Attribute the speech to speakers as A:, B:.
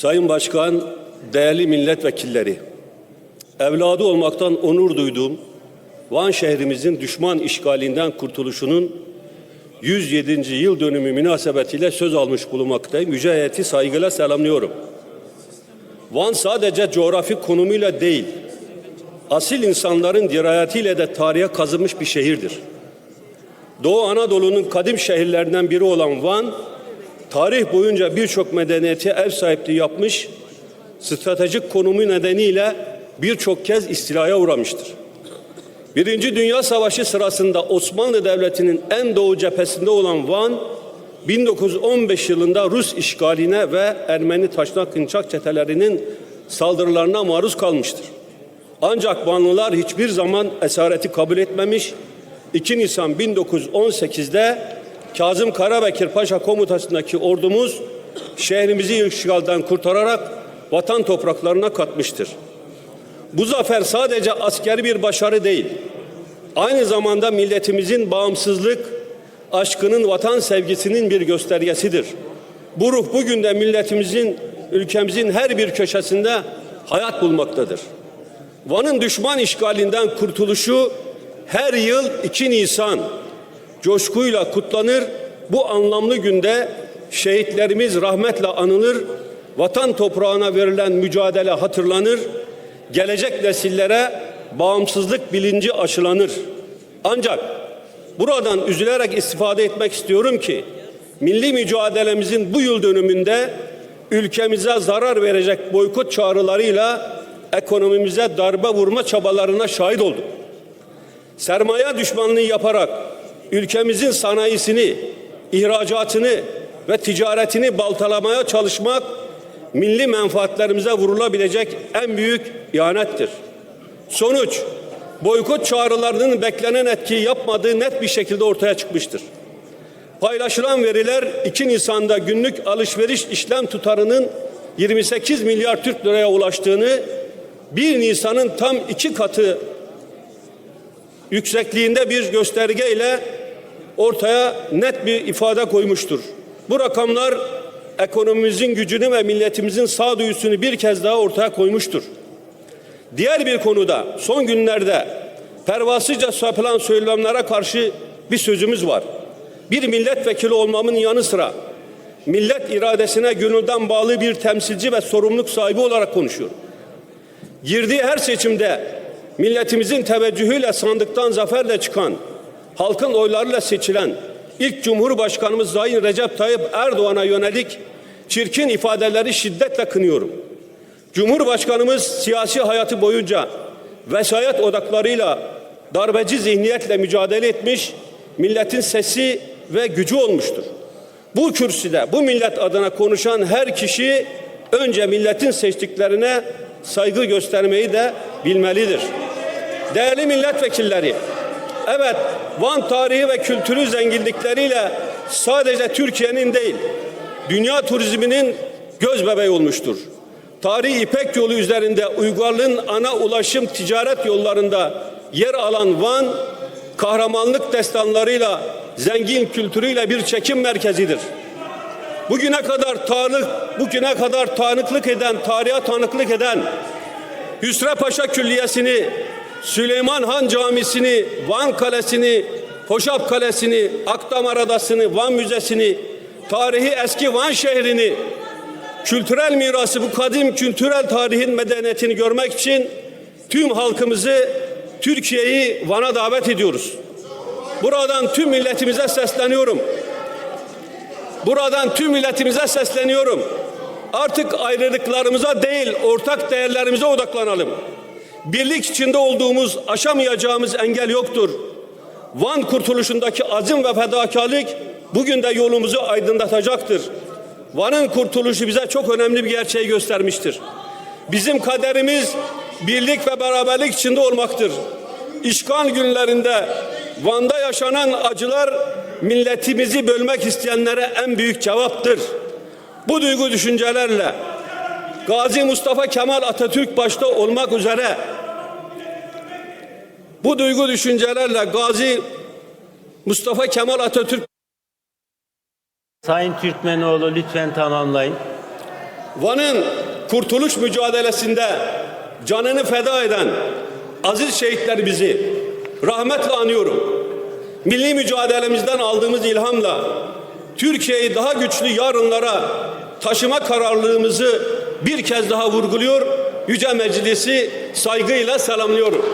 A: Sayın Başkan, değerli milletvekilleri, evladı olmaktan onur duyduğum Van şehrimizin düşman işgalinden kurtuluşunun 107. yıl dönümü münasebetiyle söz almış bulunmaktayım. Yüce heyeti saygıyla selamlıyorum. Van sadece coğrafi konumuyla değil, asil insanların dirayetiyle de tarihe kazınmış bir şehirdir. Doğu Anadolu'nun kadim şehirlerinden biri olan Van, tarih boyunca birçok medeniyete ev sahipliği yapmış, stratejik konumu nedeniyle birçok kez istilaya uğramıştır. Birinci Dünya Savaşı sırasında Osmanlı Devleti'nin en doğu cephesinde olan Van, 1915 yılında Rus işgaline ve Ermeni taşnak kınçak çetelerinin saldırılarına maruz kalmıştır. Ancak Vanlılar hiçbir zaman esareti kabul etmemiş, 2 Nisan 1918'de Kazım Karabekir Paşa komutasındaki ordumuz şehrimizi işgalden kurtararak vatan topraklarına katmıştır. Bu zafer sadece askeri bir başarı değil, aynı zamanda milletimizin bağımsızlık, aşkının, vatan sevgisinin bir göstergesidir. Bu ruh bugün de milletimizin, ülkemizin her bir köşesinde hayat bulmaktadır. Van'ın düşman işgalinden kurtuluşu her yıl 2 Nisan coşkuyla kutlanır. Bu anlamlı günde şehitlerimiz rahmetle anılır. Vatan toprağına verilen mücadele hatırlanır. Gelecek nesillere bağımsızlık bilinci aşılanır. Ancak buradan üzülerek istifade etmek istiyorum ki milli mücadelemizin bu yıl dönümünde ülkemize zarar verecek boykot çağrılarıyla ekonomimize darbe vurma çabalarına şahit olduk. Sermaye düşmanlığı yaparak ülkemizin sanayisini, ihracatını ve ticaretini baltalamaya çalışmak milli menfaatlerimize vurulabilecek en büyük ihanettir. Sonuç, boykot çağrılarının beklenen etkiyi yapmadığı net bir şekilde ortaya çıkmıştır. Paylaşılan veriler 2 Nisan'da günlük alışveriş işlem tutarının 28 milyar Türk liraya ulaştığını, 1 Nisan'ın tam iki katı yüksekliğinde bir göstergeyle ortaya net bir ifade koymuştur. Bu rakamlar ekonomimizin gücünü ve milletimizin sağduyusunu bir kez daha ortaya koymuştur. Diğer bir konuda son günlerde pervasızca yapılan söylemlere karşı bir sözümüz var. Bir milletvekili olmamın yanı sıra millet iradesine gönülden bağlı bir temsilci ve sorumluluk sahibi olarak konuşuyorum. Girdiği her seçimde milletimizin teveccühüyle sandıktan zaferle çıkan, halkın oylarıyla seçilen ilk Cumhurbaşkanımız Sayın Recep Tayyip Erdoğan'a yönelik çirkin ifadeleri şiddetle kınıyorum. Cumhurbaşkanımız siyasi hayatı boyunca vesayet odaklarıyla darbeci zihniyetle mücadele etmiş, milletin sesi ve gücü olmuştur. Bu kürsüde bu millet adına konuşan her kişi önce milletin seçtiklerine saygı göstermeyi de bilmelidir. Değerli milletvekilleri, evet Van tarihi ve kültürü zenginlikleriyle sadece Türkiye'nin değil, dünya turizminin göz bebeği olmuştur. Tarihi İpek yolu üzerinde uygarlığın ana ulaşım ticaret yollarında yer alan Van, kahramanlık destanlarıyla, zengin kültürüyle bir çekim merkezidir. Bugüne kadar tanık, bugüne kadar tanıklık eden, tarihe tanıklık eden Hüsrev Paşa Külliyesi'ni, Süleyman Han Camisi'ni, Van Kalesi'ni, Hoşap Kalesi'ni, Akdamar Adası'nı, Van Müzesi'ni, tarihi eski Van şehrini, kültürel mirası, bu kadim kültürel tarihin medeniyetini görmek için tüm halkımızı, Türkiye'yi Van'a davet ediyoruz. Buradan tüm milletimize sesleniyorum. Buradan tüm milletimize sesleniyorum. Artık ayrılıklarımıza değil, ortak değerlerimize odaklanalım. Birlik içinde olduğumuz, aşamayacağımız engel yoktur. Van kurtuluşundaki azim ve fedakarlık bugün de yolumuzu aydınlatacaktır. Van'ın kurtuluşu bize çok önemli bir gerçeği göstermiştir. Bizim kaderimiz birlik ve beraberlik içinde olmaktır. İşgal günlerinde Van'da yaşanan acılar milletimizi bölmek isteyenlere en büyük cevaptır. Bu duygu düşüncelerle Gazi Mustafa Kemal Atatürk başta olmak üzere bu duygu düşüncelerle Gazi Mustafa Kemal Atatürk
B: Sayın Türkmenoğlu lütfen tamamlayın.
A: Van'ın kurtuluş mücadelesinde canını feda eden aziz şehitlerimizi rahmetle anıyorum. Milli mücadelemizden aldığımız ilhamla Türkiye'yi daha güçlü yarınlara taşıma kararlılığımızı bir kez daha vurguluyor. Yüce Meclisi saygıyla selamlıyorum.